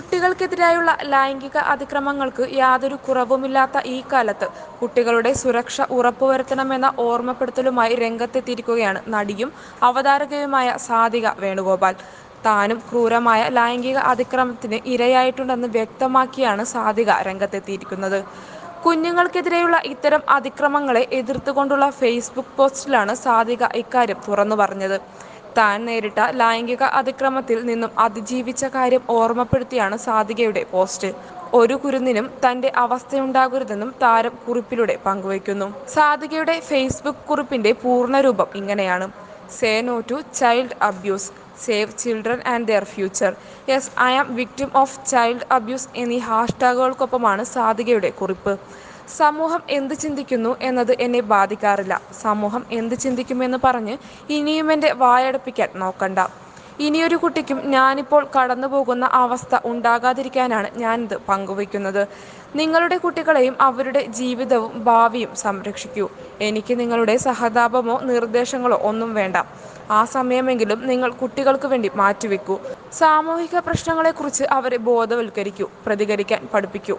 കുട്ടികൾക്കെതിരായുള്ള ലൈംഗിക അതിക്രമങ്ങൾക്ക് യാതൊരു കുറവുമില്ലാത്ത ഈ കാലത്ത് കുട്ടികളുടെ സുരക്ഷ ഉറപ്പുവരുത്തണമെന്ന ഓർമ്മപ്പെടുത്തലുമായി രംഗത്തെത്തിയിരിക്കുകയാണ് നടിയും അവതാരകയുമായ സാധിക വേണുഗോപാൽ. താനും ക്രൂരമായ ലൈംഗിക അതിക്രമത്തിന് ഇരയായിട്ടുണ്ടെന്ന് വ്യക്തമാക്കിയാണ് സാധിക രംഗത്തെത്തിയിരിക്കുന്നത്. കുഞ്ഞുങ്ങൾക്കെതിരെയുള്ള ഇത്തരം അതിക്രമങ്ങളെ എതിർത്തുകൊണ്ടുള്ള ഫേസ്ബുക്ക് പോസ്റ്റിലാണ് സാധിക ഇക്കാര്യം തുറന്നു പറഞ്ഞത്. താൻ നേരിട്ട ലൈംഗിക അതിക്രമത്തിൽ നിന്നും അതിജീവിച്ച കാര്യം ഓർമ്മപ്പെടുത്തിയാണ് സാധികയുടെ പോസ്റ്റ്. ഒരു കുരുന്നിനും തന്റെ അവസ്ഥയുണ്ടാകരുതെന്നും താരം കുറിപ്പിലൂടെ പങ്കുവയ്ക്കുന്നു. സാധികയുടെ ഫേസ്ബുക്ക് കുറിപ്പിന്റെ പൂർണരൂപം ഇങ്ങനെയാണ്. Say no to child abuse save children and their future. Yes I am victim of child abuse എന്നീ ഹാഷ്ടാഗുകൾക്കൊപ്പമാണ് സാധികയുടെ കുറിപ്പ്. സമൂഹം എന്ത് ചിന്തിക്കുന്നു എന്നത് എന്നെ ബാധിക്കാറില്ല. സമൂഹം എന്ത് ചിന്തിക്കുമെന്ന് പറഞ്ഞ് ഇനിയും എന്റെ വായടപ്പിക്കാൻ നോക്കണ്ട. ഇനിയൊരു കുട്ടിക്കും ഞാനിപ്പോൾ കടന്നു പോകുന്ന അവസ്ഥ ഉണ്ടാകാതിരിക്കാനാണ് ഞാനിത് പങ്കുവയ്ക്കുന്നത്. നിങ്ങളുടെ കുട്ടികളെയും അവരുടെ ജീവിതവും ഭാവിയും സംരക്ഷിക്കൂ. എനിക്ക് നിങ്ങളുടെ സഹതാപമോ നിർദ്ദേശങ്ങളോ ഒന്നും വേണ്ട. ആ സമയമെങ്കിലും നിങ്ങൾ കുട്ടികൾക്ക് വേണ്ടി മാറ്റിവെക്കൂ സാമൂഹിക പ്രശ്നങ്ങളെക്കുറിച്ച് അവരെ ബോധവൽക്കരിക്കൂ പ്രതികരിക്കാൻ പഠിപ്പിക്കൂ.